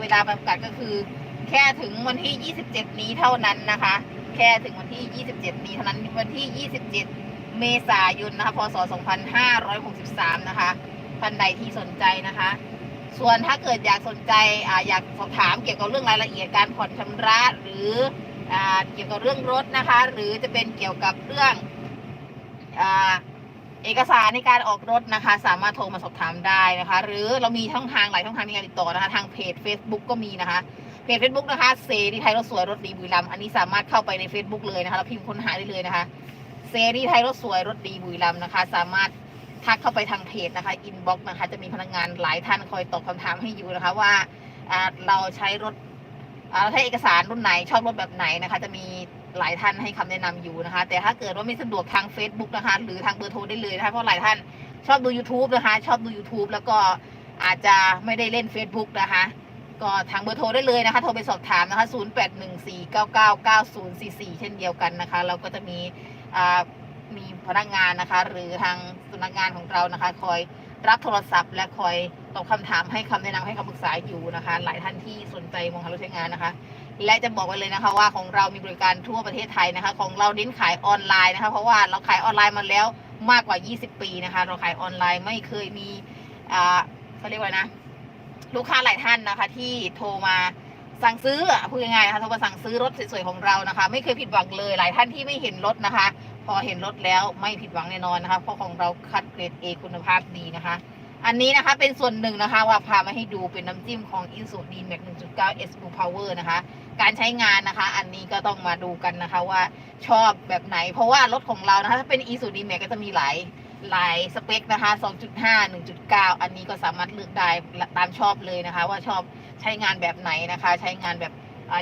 เวลาจำกัดก็คือ แค่ถึงวันที่ 27 นี้เท่านั้นนะคะ แค่ถึงวันที่ 27 นี้เท่านั้นวันที่ 27 เมษายนนะคะพศ 2563 นะคะท่านใดที่สนใจนะคะ ส่วนถ้าเกิดอยากสนใจออยากสอบถามเกี่ยวกับเรื่องรายละเอียดการผ่อนชำระหรืออเกี่ยวกับเรื่องรถนะคะ หรือจะเป็นเกี่ยวกับเรื่องอ เอกสารในการออกรถนะคะ สามารถโทรมาสอบถามได้นะคะ หรือเรามีช่องทางหลายช่องทางในการติดต่อนะคะ ทางเพจ Facebook ก็มีนะคะเพจ Facebook นะคะเซรีไทยรถสวยรถดีบุรีรัมย์อันนี้สามารถเข้าไปใน Facebook เลยนะคะแล้วพิมพ์ค้นหาได้เลยนะคะเซรีไทยรถสวยรถดีบุรีรัมย์นะคะ สามารถทักเข้าไปทางเพจนะคะอินบ็อกซ์นะคะ จะมีพนักงานหลายท่านคอยตอบคำถามให้อยู่นะคะว่าเราใช้รถเราใช้เอกสารรุ่นไหนชอบรถแบบไหนนะคะ จะมี หลายท่านให้คำแนะนำอยู่นะคะ แต่ถ้าเกิดว่าไม่สะดวกทาง Facebook นะคะ หรือทางเบอร์โทรได้เลยนะคะเพราะหลายท่านชอบดู YouTube นะคะ ชอบดู YouTube แล้วก็อาจจะไม่ได้เล่น Facebook นะคะ ก็ทางเบอร์โทรได้เลยนะคะ โทรไปสอบถามนะคะ 0814999044 เช่นเดียวกันนะคะ เราก็จะมีมีพนักงานนะคะ หรือทางสำนักงานของเรานะคะ คอย รับโทรศัพท์และคอยตอบคำถามให้คำแนะนำให้คำปรึกษาอยู่นะคะ หลายท่านที่สนใจมองหารถใช้งานนะคะ และจะบอกไว้เลยนะคะ ว่าของเรามีบริการทั่วประเทศไทยนะคะ ของเราเน้นขายออนไลน์นะคะ เพราะว่าเราขายออนไลน์มาแล้วมากกว่า 20 ปีนะคะ เราขายออนไลน์ไม่เคยมีอ่าเขาเรียกว่านะ ลูกค้าหลายท่านนะคะ ที่โทรมา สั่งซื้อพูดง่ายๆนะคะโทรมาสั่งซื้อรถสวยๆของเรานะคะ ไม่เคยผิดหวังเลย หลายท่านที่ไม่เห็นรถนะคะ พอเห็นรถแล้วไม่ผิดหวังแน่นอนนะคะเพราะของเราคัดเกรด A คุณภาพดีนะคะ อันนี้นะคะเป็นส่วนหนึ่งนะคะว่าพามาให้ดูเป็นน้ำจิ้มของ i s u d m a x 1.9 S Blue Power นะคะ การใช้งานนะคะ อันนี้ก็ต้องมาดูกันนะคะว่าชอบแบบไหน เพราะว่ารถของเรานะคะถ้าเป็น i s u d m a x ก็จะมีหลายหลายสเปคนะคะ 2.5 1.9 อันนี้ก็สามารถเลือกได้ตามชอบเลยนะคะ ว่าชอบ ใช้งานแบบไหนนะคะ ใช้งานแบบ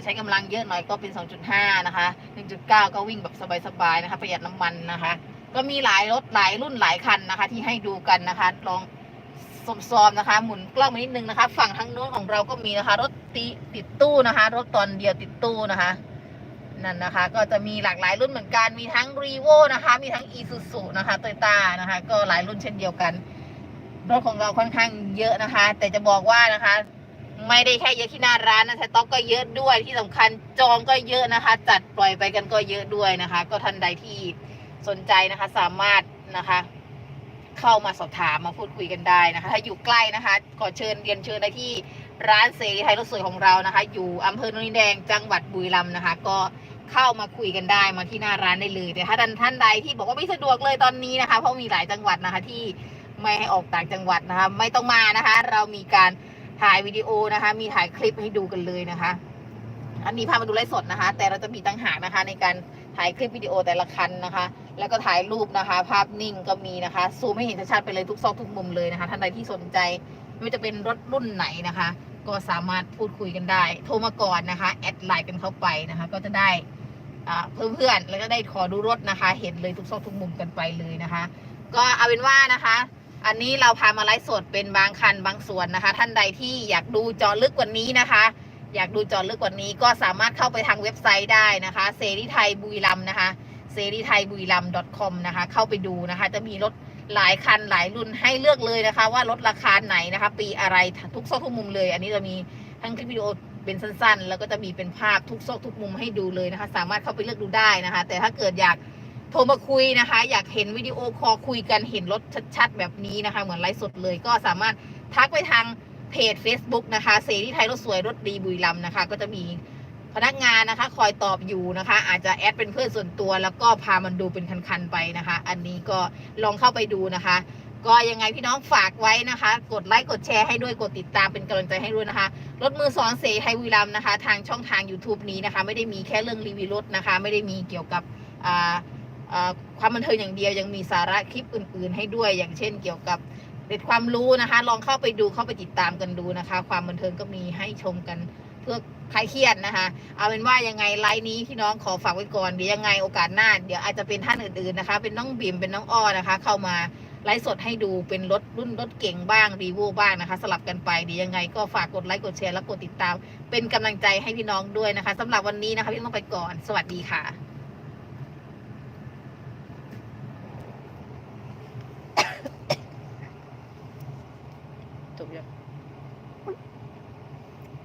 ใช้กำลังเยอะหน่อยก็เป็น 2.5 นะคะ 1.9 ก็วิ่งแบบสบายๆนะคะ ประหยัดน้ำมันนะคะ ก็มีหลายรถหลายรุ่นหลายคันนะคะ ที่ให้ดูกันนะคะ ลองซอมๆนะคะ หมุนกล้องมานิดนึงนะคะ ฝั่งทางโน้นของเราก็มีนะคะ รถติติดตู้นะคะ รถตอนเดียวติดตู้นะคะนั่นนะคะ ก็จะมีหลากหลายรุ่นเหมือนกันมีทั้งรีโวนะคะ มีทั้งอีซูซูนะคะโตโยต้านะคะ ก็หลายรุ่นเช่นเดียวกันรถของเราค่อนข้างเยอะนะคะ แต่จะบอกว่านะคะ ไม่ได้แค่เยอะที่หน้าร้านนะสต็อกก็เยอะด้วยที่สำคัญจองก็เยอะนะคะ จัดปล่อยไปกันก็เยอะด้วยนะคะ ก็ท่านใดที่สนใจนะคะ สามารถนะคะ เข้ามาสอบถามมาพูดคุยกันได้นะคะ ถ้าอยู่ใกล้นะคะขอเชิญเรียนเชิญได้ที่ร้านเสรีไทยรถสวยของเรานะคะ อยู่อำเภอโนนแดงจังหวัดบุรีรัมย์นะคะ ก็เข้ามาคุยกันได้มาที่หน้าร้านได้เลยแต่ถ้าท่านท่านใดที่บอกว่าไม่สะดวกเลยตอนนี้นะคะ เพราะมีหลายจังหวัดนะคะที่ไม่ให้ออกต่างจังหวัดนะคะ ไม่ต้องมานะคะ เรามีการ ถ่ายวิดีโอนะคะ มีถ่ายคลิปให้ดูกันเลยนะคะ อันนี้พามาดูไลฟ์สดนะคะ แต่เราจะมีตั้งหากนะคะ ในการถ่ายคลิปวิดีโอแต่ละคันนะคะ แล้วก็ถ่ายรูปนะคะ ภาพนิ่งก็มีนะคะซูมให้เห็นชัดๆไปเลยทุกซอกทุกมุมเลยนะคะ ท่านใดที่สนใจไม่ว่าจะเป็นรถรุ่นไหนนะคะ ก็สามารถพูดคุยกันได้ โทรมาก่อนนะคะ แอดไลน์กันเข้าไปนะคะ ก็จะได้เพื่อนๆแล้วก็ได้ขอดูรถนะคะ เห็นเลยทุกซอกทุกมุมกันไปเลยนะคะ ก็เอาเป็นว่านะคะ อันนี้เราพามาไลฟ์สดเป็นบางคันบางส่วนนะคะ ท่านใดที่อยากดูจอลึกกว่านี้นะคะ อยากดูจอลึกกว่านี้ก็สามารถเข้าไปทางเว็บไซต์ได้นะคะเสรีไทยบุรีรัมย์นะคะเสรีไทยบุรีรัมย์ .com นะคะ เข้าไปดูนะคะ จะมีรถหลายคันหลายรุ่นให้เลือกเลยนะคะ ว่ารถราคาไหนนะคะ ปีอะไรทุกซอกทุกมุมเลย อันนี้จะมีทั้งคลิปวิดีโอเป็นสั้น ๆ แล้วก็จะมีเป็นภาพทุกซอกทุกมุมให้ดูเลยนะคะ สามารถเข้าไปเลือกดูได้นะคะ แต่ถ้าเกิดอยาก โทรมาคุยนะคะ อยากเห็นวิดีโอคอลคุยกันเห็นรถชัดๆ แบบนี้นะคะ เหมือนไลฟ์สดเลยก็สามารถทักไปทางเพจ Facebook นะคะเสรีไทยรถสวยรถดีบุรีรัมย์นะคะ ก็จะมีพนักงานนะคะ คอยตอบอยู่นะคะ อาจจะแอดเป็นเพื่อนส่วนตัว แล้วก็พามันดูเป็นคันๆไปนะคะ อันนี้ก็ลองเข้าไปดูนะคะ ก็ยังไงพี่น้องฝากไว้นะคะ กดไลค์กดแชร์ให้ด้วยกดติดตามเป็นกำลังใจให้ด้วยนะคะรถมือสองเสรีไทยบุรีรัมย์นะคะ ทางช่องทาง YouTube นี้นะคะ ไม่ได้มีแค่เรื่องรีวิวรถนะคะ ไม่ได้มีเกี่ยวกับอ่าอ่า ความบันเทิงอย่างเดียวยังมีสาระคลิปอื่น ๆ ให้ด้วย อย่างเช่น เกี่ยวกับเด็ดความรู้นะคะ ลองเข้าไปดูเข้าไปติดตามกันดูนะคะ ความบันเทิงก็มีให้ชมกันเพื่อคลายเครียดนะคะ เอาเป็นว่ายังไงไลน์นี้พี่น้องขอฝากไว้ก่อนเดี๋ยวยังไงโอกาสหน้าเดี๋ยวอาจจะเป็นท่านอื่นๆนะคะ เป็นน้องบิมเป็นน้องอ้อนะคะ เข้ามาไลฟ์สดให้ดูเป็นรถรุ่นรถเก่งบ้างรีวิวบ้างนะคะ สลับกันไปดียังไงก็ฝากกดไลค์กดแชร์และกดติดตาม เป็นกำลังใจให้พี่น้องด้วยนะคะสำหรับวันนี้นะคะพี่ต้องไปก่อน สวัสดีค่ะ